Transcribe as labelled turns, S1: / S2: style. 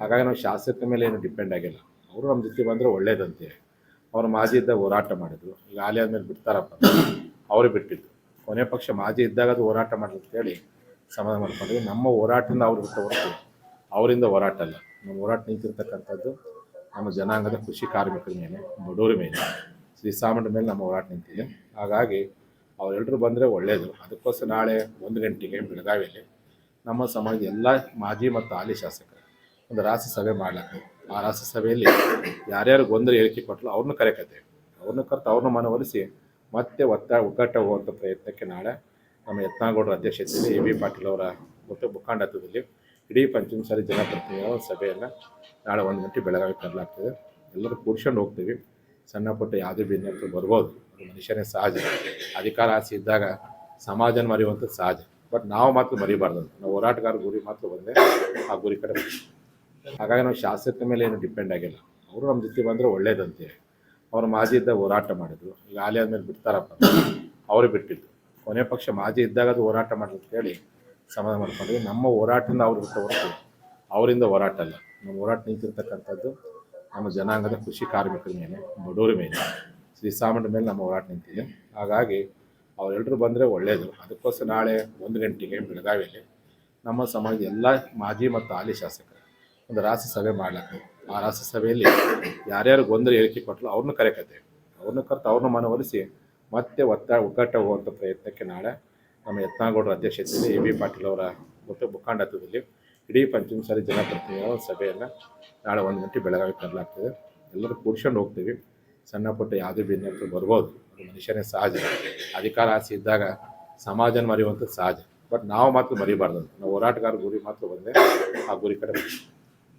S1: ಹಾಗಾಗಿ ನಾವು ಶಾಸಕರ ಮೇಲೆ ಏನು ಡಿಪೆಂಡ್ ಆಗಿಲ್ಲ. ಅವರು ನಮ್ಮ ಜೊತೆ ಬಂದರೆ ಒಳ್ಳೇದಂತೆ. ಅವರು ಮಾಜಿ ಇದ್ದಾಗ ಹೋರಾಟ ಮಾಡಿದ್ರು. ಈಗ ಆಲಿ ಆದಮೇಲೆ ಬಿಡ್ತಾರಪ್ಪ ಅವರು ಬಿಟ್ಟಿದ್ದು ಕೊನೆ ಪಕ್ಷ ಮಾಜಿ ಇದ್ದಾಗ ಅದು ಹೋರಾಟ ಅಂತೇಳಿ ಸಮಾಧಾನ ಮಾಡ್ಕೊಂಡ್ವಿ ನಮ್ಮ ಹೋರಾಟದಿಂದ ಅವ್ರು ಬಿಟ್ಟ ಅವರಿಂದ ಹೋರಾಟ ಅಲ್ಲ. ನಮ್ಮ ಹೋರಾಟ ನಿಂತಿರ್ತಕ್ಕಂಥದ್ದು ನಮ್ಮ ಜನಾಂಗದ ಕೃಷಿ ಕಾರ್ಮಿಕರ ಮೇಲೆ, ಬಡವರ ಮೇಲೆ ಶ್ರೀಸಾಮಂಡ ಮೇಲೆ ನಮ್ಮ ಹೋರಾಟ ನಿಂತಿದೆ. ಹಾಗಾಗಿ ಅವರೆಲ್ಲರೂ ಬಂದರೆ ಒಳ್ಳೆಯದು ಅದಕ್ಕೋಸ್ಕರ ನಾಳೆ ಒಂದು ಗಂಟೆಗೆ ಬೆಳಗಾವಿಯಲ್ಲಿ ನಮ್ಮ ಸಮಾಜ ಎಲ್ಲ ಮಾಜಿ ಮತ್ತು ಹಾಲಿ ಶಾಸಕರು ಒಂದು ರಾಸ ಸಭೆ ಮಾಡ್ಲಕ್ಕೆ ಆ ರಾಸ ಸಭೆಯಲ್ಲಿ ಯಾರ್ಯಾರು ಗೊಂದಲ ಹೇಳಿಕೆ ಕೊಟ್ಟರು ಅವ್ರನ್ನ ಕರೆಕತೆ ಅವ್ರನ್ನ ಕರೆತು ಅವ್ರನ್ನ ಮನವೊಲಿಸಿ ಮತ್ತೆ ಒತ್ತ ಹೋಗುವಂಥ ಪ್ರಯತ್ನಕ್ಕೆ ನಾಳೆ ನಮ್ಮ ಯತ್ನಾಗೌಡರ ಅಧ್ಯಕ್ಷತೆಯಲ್ಲಿ ಎ ಬಿ ಪಾಟೀಲ್ ಅವರ ಮತ್ತು ಮುಖಂಡತ್ವದಲ್ಲಿ ಇಡೀ ಪಂಚಮಸಾಲಿ ಜನಪ್ರತಿನಿಧಿಗಳ ಒಂದು ಸಭೆಯನ್ನು ನಾಳೆ ಒಂದು ಗಂಟೆ ಬೆಳಗಾವಿ ತರಲಾಗ್ತದೆ ಎಲ್ಲರೂ ಕೂಡ್ಸ್ಕೊಂಡು ಹೋಗ್ತೀವಿ. ಸಣ್ಣ ಪುಟ್ಟ ಯಾವುದೇ ಭಿನ್ನತೆ ಬರ್ಬೋದು. ಮನುಷ್ಯನೇ ಸಹಜ. ಅಧಿಕಾರ ಆಸೆ ಇದ್ದಾಗ ಸಮಾಜನ ಮರೆಯುವಂಥದ್ದು ಸಹಜ. ಬಟ್ ನಾವು ಮಾತ್ರ ಮರಿಬಾರ್ದು. ನಾವು ಹೋರಾಟಗಾರ ಗುರಿ ಮಾತ್ರ ಬಂದರೆ ಆ ಗುರಿ ಕಡೆ. ಹಾಗಾಗಿ ನಾವು ಶಾಸಕರ ಮೇಲೆ ಏನು ಡಿಪೆಂಡ್ ಆಗಿಲ್ಲ. ಅವರು ನಮ್ಮ ಜೊತೆ ಬಂದರೆ ಒಳ್ಳೇದಂತೆ. ಅವರು ಮಾಜಿ ಇದ್ದಾಗ ಹೋರಾಟ ಮಾಡಿದ್ರು. ಈಗ ಆಲಿ ಆದಮೇಲೆ ಬಿಡ್ತಾರಪ್ಪ ಅವರು ಬಿಟ್ಟಿದ್ದು ಕೊನೆ ಪಕ್ಷ ಮಾಜಿ ಇದ್ದಾಗ ಅದು ಹೋರಾಟ ಅಂತೇಳಿ ಸಮಾಧಾನ ಮಾಡ್ಕೊಂಡ್ವಿ. ನಮ್ಮ ಹೋರಾಟದಿಂದ ಅವ್ರು ಬಿಟ್ಟು ಹೊರತು ಅವರಿಂದ ಹೋರಾಟ ಅಲ್ಲ. ನಮ್ಮ ಹೋರಾಟ ನಿಂತಿರ್ತಕ್ಕಂಥದ್ದು ನಮ್ಮ ಜನಾಂಗದ ಕೃಷಿ ಕಾರ್ಮಿಕರ ಮೇಲೆ, ಬಡವರ ಮೇಲೆ ಶ್ರೀಸಾಮಂಡ ಮೇಲೆ ನಮ್ಮ ಹೋರಾಟ ನಿಂತಿದೆ. ಹಾಗಾಗಿ ಅವರೆಲ್ಲರೂ ಬಂದರೆ ಒಳ್ಳೆಯದು ಅದಕ್ಕೋಸ್ಕರ ನಾಳೆ ಒಂದು ಗಂಟೆಗೆ ಬೆಳಗಾವಿಯಲ್ಲಿ ನಮ್ಮ ಸಮಾಜದ ಎಲ್ಲ ಮಾಜಿ ಮತ್ತು ಹಾಲಿ ಶಾಸಕರು ಒಂದು ರಾಸ ಸಭೆ ಮಾಡ್ಲಕ್ಕೆ ಆ ರಾಸ ಸಭೆಯಲ್ಲಿ ಯಾರ್ಯಾರು ಗೊಂದಲ ಹೇಳಿಕೆ ಕೊಟ್ಟರು ಅವ್ರನ್ನ ಕರೆಕತ್ತೇವೆ ಅವ್ರನ್ನ ಕರೆತು ಅವ್ರನ್ನ ಮನವೊಲಿಸಿ ಮತ್ತೆ ಒತ್ತ ಒಗ್ಗಟ್ಟು ಹೋಗುವಂಥ ಪ್ರಯತ್ನಕ್ಕೆ ನಾಳೆ ನಮ್ಮ ಯತ್ನಾಗೌಡರ ಅಧ್ಯಕ್ಷತೆಯಲ್ಲಿ ಎ ಬಿ ಪಾಟೀಲ್ ಅವರ ಮತ್ತು ಮುಖಂಡತ್ವದಲ್ಲಿ ಇಡೀ ಪಂಚಮಸಾಲಿ ಜನಪ್ರತಿನಿಧಿಗಳ ಸಭೆಯನ್ನು ನಾಳೆ ಒಂದು ಗಂಟೆ ಬೆಳಗಾವಿ ತರಲಾಗ್ತದೆ. ಎಲ್ಲರೂ ಕೂಡ್ಸ್ಕೊಂಡು ಹೋಗ್ತೀವಿ. ಸಣ್ಣ ಪುಟ್ಟ ಯಾವುದೇ ಭಿನ್ನತೆ ಬರ್ಬೋದು. ಅದು ಮನುಷ್ಯನೇ ಸಹಜ. ಅಧಿಕಾರ ಆಸೆ ಇದ್ದಾಗ ಸಮಾಜನ ಮರೆಯುವಂಥದ್ದು ಸಹಜ. ಬಟ್ ನಾವು ಮಾತ್ರ ಮರಿಬಾರ್ದು. ನಾವು ಹೋರಾಟಗಾರ ಗುರಿ ಮಾತ್ರ ಒಂದೇ ಆ ಗುರಿ ಕಡೆ.